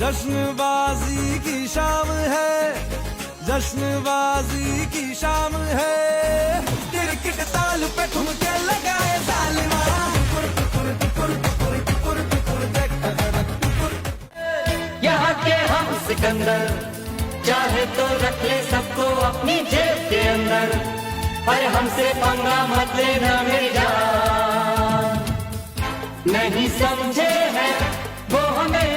जश्नबाजी की शाम है, जश्नबाजी की शाम है। क्रिकेट ताल पे ठुमके लगाए यहाँ के हम सिकंदर, चाहे तो रख ले सबको अपनी जेब के अंदर, पर हमसे पंगा मत लेना मेरी। जान नहीं समझे हैं वो हमें।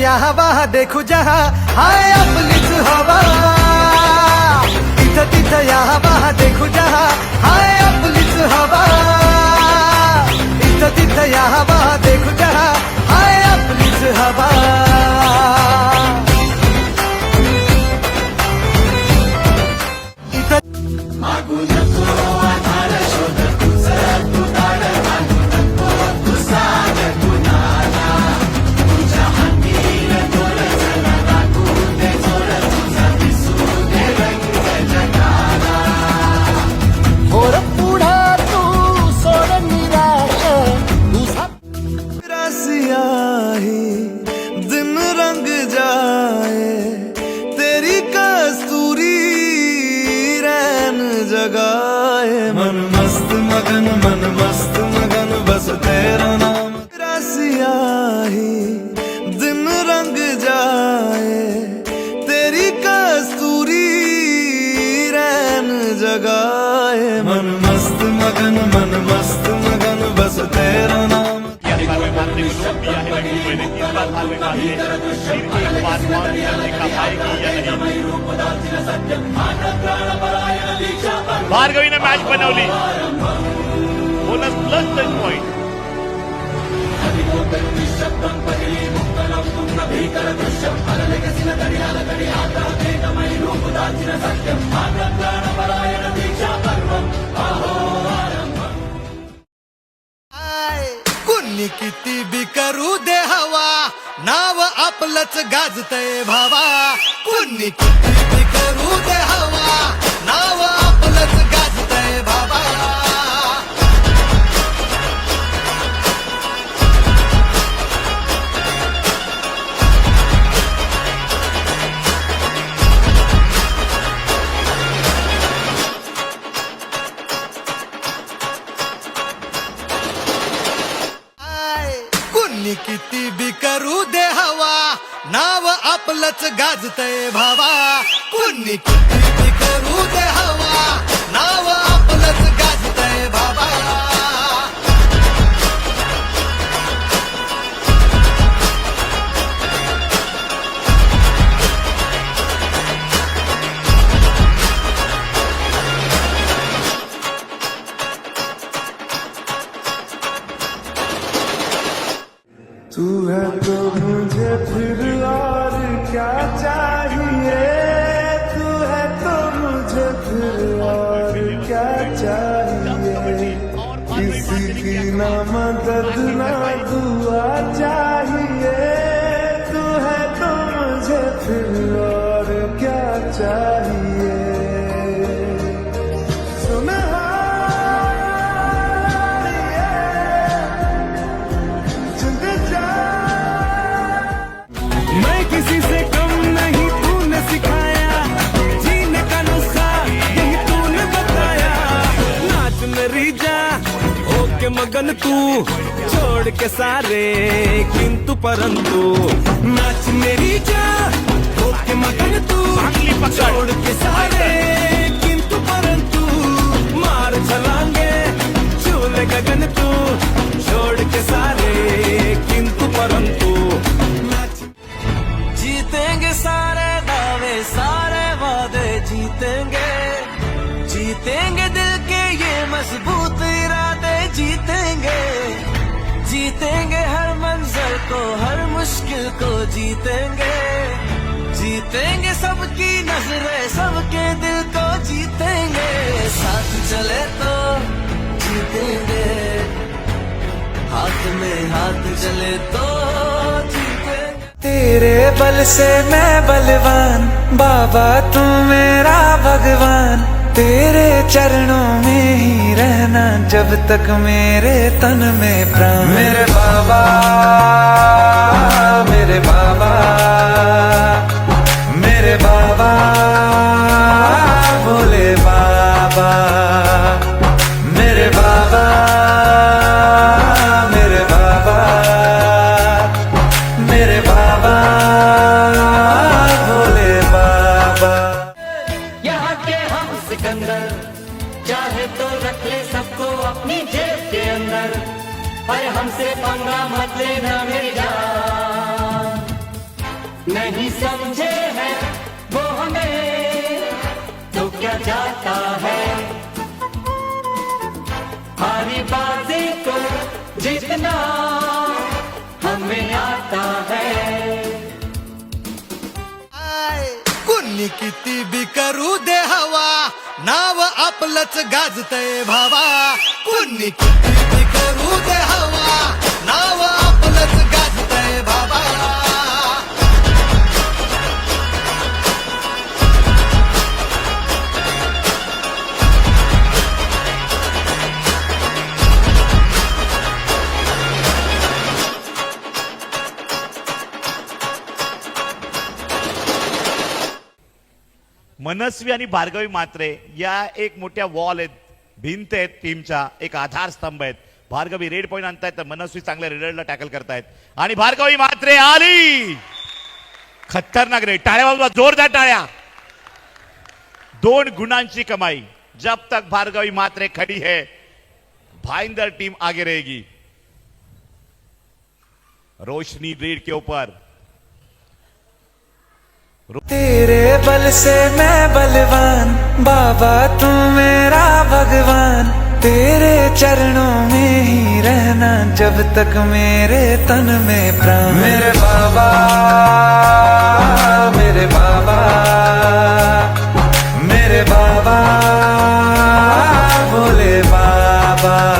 इथं तिथं देखू जहा हाय आपलीच हवा। तिथं तिथं या हवा देखू जहा हाय आपलीच हवा। तिथं तिथं या हवा देखू जहा हाय आपलीच हवा। मन मस्त मगन, बस तेरा नाम रसिया ही, दिन रंग जाए, तेरी कस्तूरी रैन जगाए। मन मस्त मगन, मन मस्त मगन, बस तेरा नाम। भार्गवीने मॅच बनवली। बोनस प्लस टेन पॉईंट कुणी किती बी करू दे हवा? नाव आपलंच गाजतय भावा. कुणी किती बी करू दे हवा? नाव नाव आपलंच गाजतय भावा. कुणी किती करू दे हवा. नाव आपलंच गाजतय भावा. तू है तो मुझे फिर चाहिए तू है तो मुझे फिर और क्या चाहिए? किसी की ना मदद ना तू छोड़ के सारे किंतु परंतु नाच मेरी जा के मगन तू अगली पकड. छोड़ के सारे किंतु परंतु मार चलांगे झूले गगन तू छोड़ के सारे किंतु परंतु जीतेंगे हर मंजर को, हर मुश्किल को जीतेंगे। जीतेंगे सबकी नज़रें, सबके दिल को जीतेंगे। साथ चले तो जीतेंगे। हाथ में हाथ चले तो तेरे बल से मैं बलवान, बाबा तू मेरा भगवान। तेरे चरणों में ही रहना जब तक मेरे तन में प्राण। मेरे बाबा मेरे बाबा मेरे बाबा भोले बाबा। मेरे बाबा मेरे बाबा मेरे बाबा। पर हमसे पंगा मत लेना मेरी। जान नहीं समझे हैं वो हमें तो क्या जाता है? हारी बाजी को जितना हमें आता है। आय, गाजतय भावा. कुणी किती करू दे हवा. मनस्वी आणि भार्गवी मात्रे या एक मोठ्या वॉल आहेत भिंत आहेत टीमच्या एक आधारस्तंभ आहेत. भार्गवी रेड पॉईंट आणतायत तर मनस्वी चांगल्या रेडरला टॅकल करतायत. आणि भार्गवी मात्रे आली! खतरनाक रेड टाळ्या बाजूला जोरदार टाळ्या. दोन गुणांची कमाई. जब तक भार्गवी मात्रे खड़ी है भाईंदर टीम आगे रहेगी. रोशनी रेड के ऊपर. तेरे बल से मैं बलवान, बाबा तू मेरा भगवान। तेरे चरणों में ही रहना, जब तक मेरे तन में प्राण। मेरे बाबा मेरे बाबा मेरे बाबा भोले बाबा।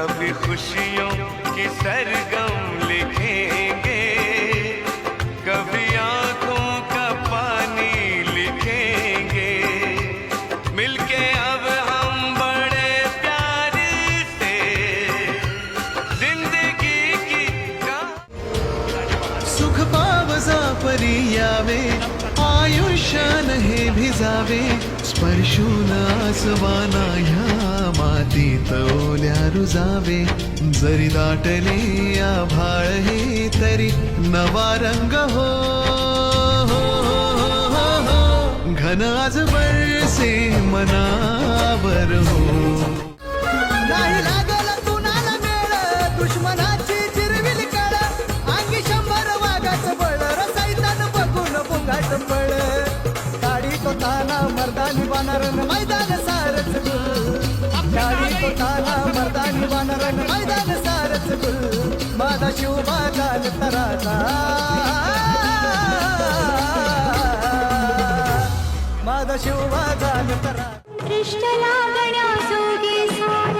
कभी खुशियों की सरगम लिखेंगे। कभी आँखों का पानी लिखेंगे। मिलके अब हम बड़े प्यार से ज़िंदगी की का सुख पावसा परी यावे आयुष्यान हे भिजावे, स्पर्शून आसवाना मातीत ओल्या रुजावे जरी दाटले आभाळ हे तरी नवा रंग हो हो, हो, हो, हो. हो. घन आज बरसे मनावर हो. नाही लागल कुणाला मेळ दुश्मनाची चिरविल कळ. अंगी शंभर बळ रसायतान बघून मर्दानी वानरन मैदान सारच ताला मर्दानी वानरण मैदान सारच गुल माझा शिव माझा माझा शिव माझा तरा कृष्ण लागण्या सारा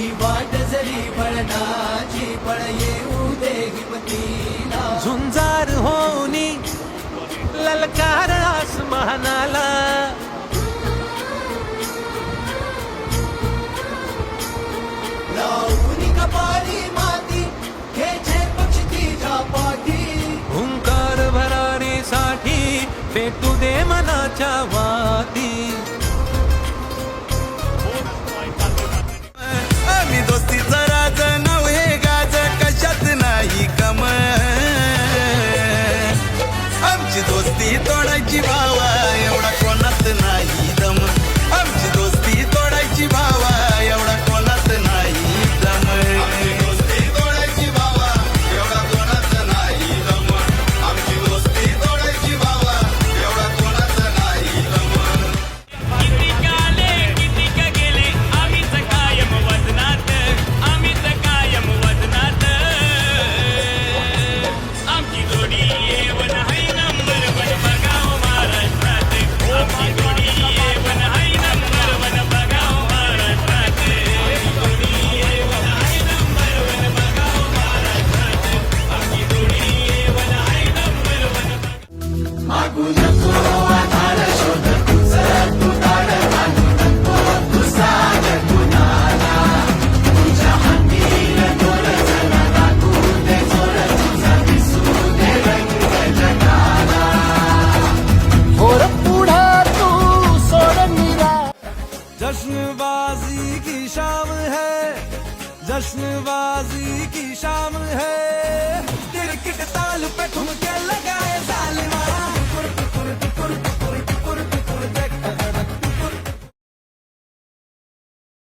ही वाट जरी पळणाची पळ येऊ दे हिमतीला झुंजार होनी ललकार आसमानाला. लावून कपाली माती खेचे पक्षी तिच्या पाठी. हुंकार भरारीसाठी फेटू दे मनाच्या वाती.